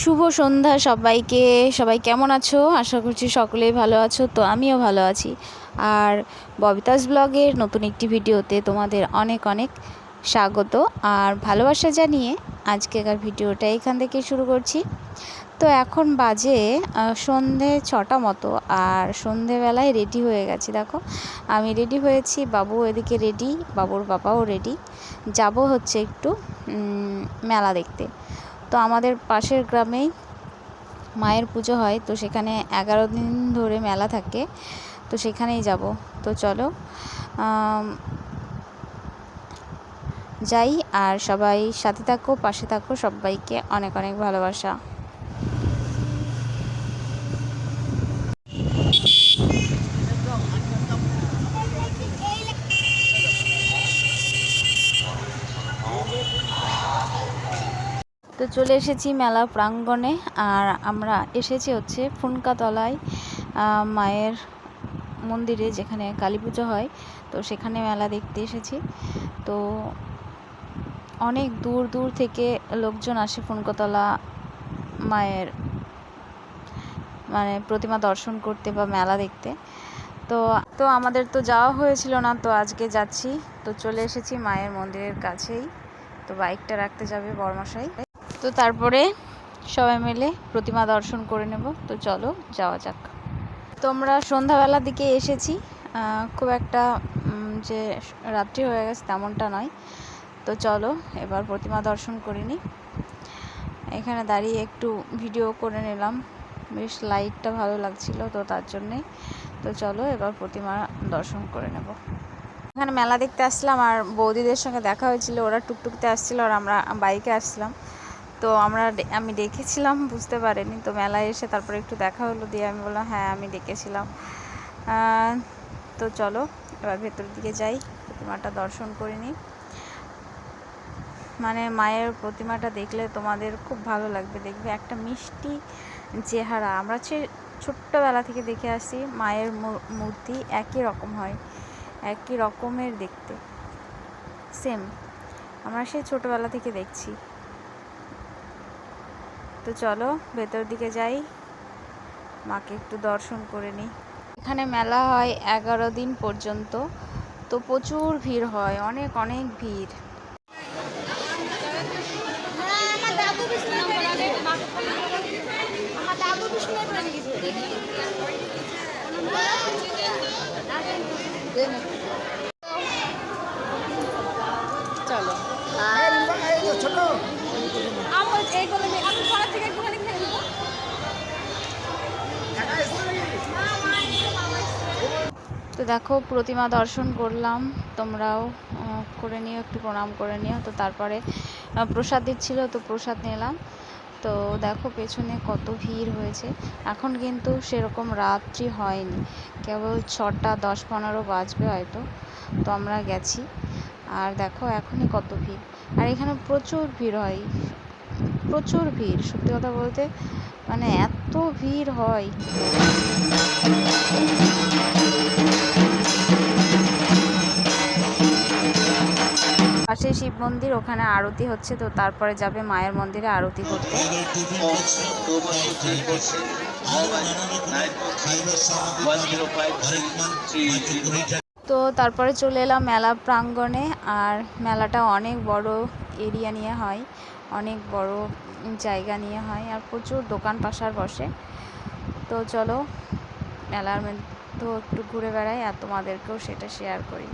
শুভ সন্ধ্যা সবাইকে। সবাই কেমন আছো? আশা করছি সকলেই ভালো আছো, তো আমিও ভালো আছি। আর ববিতাস ব্লগের নতুন একটি ভিডিওতে তোমাদের অনেক অনেক স্বাগত আর ভালোবাসা জানিয়ে আজকেকার ভিডিওটা এখান থেকে শুরু করছি। তো এখন বাজে সন্ধে ছটা মতো আর সন্ধেবেলায় রেডি হয়ে গেছি, দেখো। আমি রেডি হয়েছি, বাবু এদিকে রেডি, বাবুর বাবাও রেডি। যাব হচ্ছে একটু মেলা দেখতে। তো আমাদের পাশের গ্রামেই মায়ের পুজো হয়, তো সেখানে এগারো দিন ধরে মেলা থাকে, তো সেখানেই যাব। তো চলো যাই আর সবাই সাথে থাকো, পাশে থাকো, সবাইকে অনেক অনেক ভালোবাসা। তো চলে এসেছি মেলা প্রাঙ্গণে আর আমরা এসেছি হচ্ছে ফুনকাতলায় মায়ের মন্দিরে যেখানে কালী পুজো হয়। তো সেখানে মেলা দেখতে এসেছি। তো অনেক দূর দূর থেকে লোকজন আসে ফুনকতলা মায়ের মানে প্রতিমা দর্শন করতে বা মেলা দেখতে। তো তো আমাদের তো যাওয়া হয়েছিল না, তো আজকে যাচ্ছি। তো চলে এসেছি মায়ের মন্দিরের কাছেই। তো বাইকটা রাখতে যাবে বর্মশাই। তো তারপরে সবাই মিলে প্রতিমা দর্শন করে নেব। তো চলো, যাওয়া যাক। তোমরা সন্ধ্যাবেলার দিকে এসেছি। খুব একটা যে রাত্রি হয়ে গেছে তেমনটা নয়। তো চলো, এবার প্রতিমা দর্শন করে নিই। এখানে দাঁড়িয়ে একটু ভিডিও করে নিলাম। বেশ লাইটটা ভালো লাগছিল তো তার জন্যে। তো চলো, এবার প্রতিমা দর্শন করে নেব। এখানে মেলা দেখতে আসলাম আর বৌদিদের সঙ্গে দেখা হয়েছিল। ওরা টুকটুকতে আসছিল আর আমরা বাইকে আসছিলাম। তো আমরা আমি দেখেছিলাম বুঝতে পারিনি। তো মেলায় এসে তারপরে একটু দেখা হলো, দিয়ে আমি বললাম হ্যাঁ আমি দেখেছিলাম তো চলো, এবার ভেতরের দিকে যাই, প্রতিমাটা দর্শন করে নিই। মানে মায়ের প্রতিমাটা দেখলে তোমাদের খুব ভালো লাগবে, দেখবে একটা মিষ্টি চেহারা। আমরা হচ্ছে ছোট্টবেলা থেকে দেখে আসি, মায়ের মূর্তি একই রকম হয়, একই রকমের দেখতে। সেম আমরা সেই ছোটোবেলা থেকে দেখছি। তো চলো ভেতর দিকে যাই। মাকে একটু দর্শন করে নিই। এখানে মেলা হয় এগারো দিন পর্যন্ত। তো প্রচুর ভিড় হয় অনেক অনেক ভিড়। চলো। এইগুলো তো দেখো, প্রতিমা দর্শন করলাম। তোমরাও করে নিও, একটু প্রণাম করে নিও। তো তারপরে প্রসাদ দিচ্ছিল, তো প্রসাদ নিলাম। তো দেখো, পেছনে কত ভিড় হয়েছে। এখন কিন্তু সেরকম রাত্রি হয়নি। কেবল ছটা দশ পনেরো বাজবে হয়তো। তো আমরা গেছি। আর দেখো, এখনই কত ভিড়। আর এখানে প্রচুর ভিড় হয়। প্রচুর ভিড়, সত্যি কথা বলতে। মানে এত ভিড় হয়। শিব মন্দির, ওখানে আরতি হচ্ছে, তো তারপরে যাবে মায়ের মন্দিরে আরতি করতে। তো তারপরে চলে এলাম মেলা প্রাঙ্গণে, আর মেলাটা অনেক বড় এরিয়া নিয়ে হয়, অনেক বড় জায়গা নিয়ে হয়, আর প্রচুর দোকান পাশার বসে। তো চলো, মেলার মধ্যে একটু ঘুরে বেড়াই আর তোমাদেরকেও সেটা শেয়ার করি।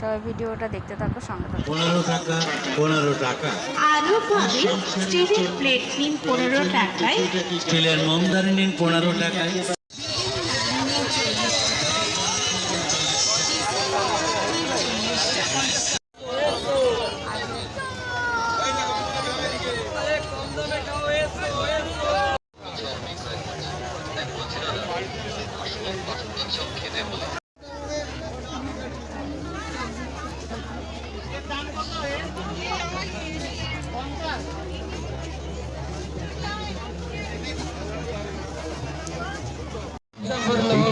সবাই ভিডিওটা দেখতে থাকো সঙ্গে থাকো। পনেরো টাকা পনেরো টাকা। আরও পাবে স্টিলের প্লেট নিন পনেরো টাকায়। স্টিলের মোমদানি নিন পনেরো টাকায়।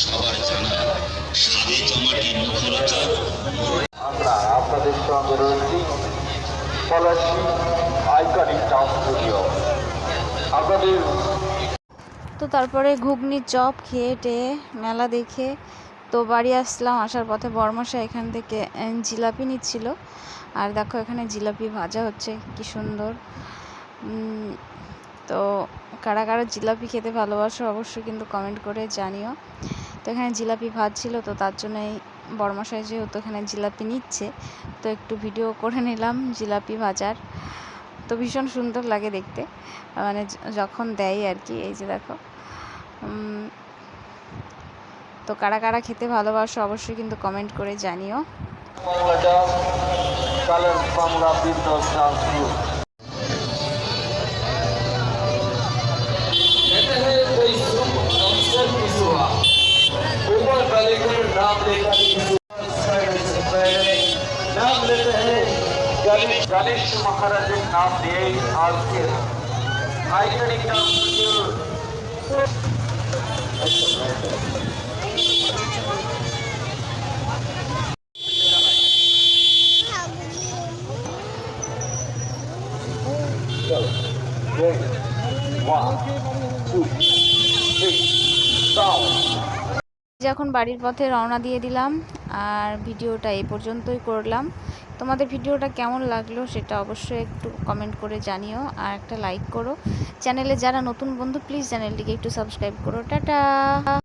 সবার জানা। জমাটি আমরা আপনাদের সঙ্গে রয়েছি পলাশি আইকনিক টাউন স্টুডিও। আপনাদের তো তারপরে ঘুগনি চপ খেয়ে টেয়ে মেলা দেখে তো বাড়ি আসলাম আসার পথে বর্মশা এখান থেকে জিলাপি নিচ্ছিল। আর দেখো এখানে জিলাপি ভাজা হচ্ছে কি সুন্দর। তো কারা কারা জিলাপি খেতে ভালোবাসো অবশ্যই কিন্তু কমেন্ট করে জানিও। তো এখানে জিলাপি ভাজছিল তো তার জন্যই বর্মশাই যেহেতু এখানে জিলাপি নিচ্ছে, তো একটু ভিডিও করে নিলাম জিলাপি ভাজার। তো ভীষণ সুন্দর লাগে দেখতে মানে যখন দেয় আর কি, এই যে দেখো। তো কারা কারা খেতে ভালোবাসো অবশ্যই কিন্তু কমেন্ট করে জানিও। গণেশ মহারাজের নাম দিয়েই আজকের আইকনিক নাম এখন বাড়ির পথে রওনা দিয়ে দিলাম আর ভিডিওটা এই পর্যন্তই করলাম। তোমাদের ভিডিওটা কেমন লাগল সেটা অবশ্যই একটু কমেন্ট করে জানিও আর একটা লাইক করো। চ্যানেলে যারা নতুন বন্ধু প্লিজ চ্যানেলটিকে একটু সাবস্ক্রাইব করো। টাটা!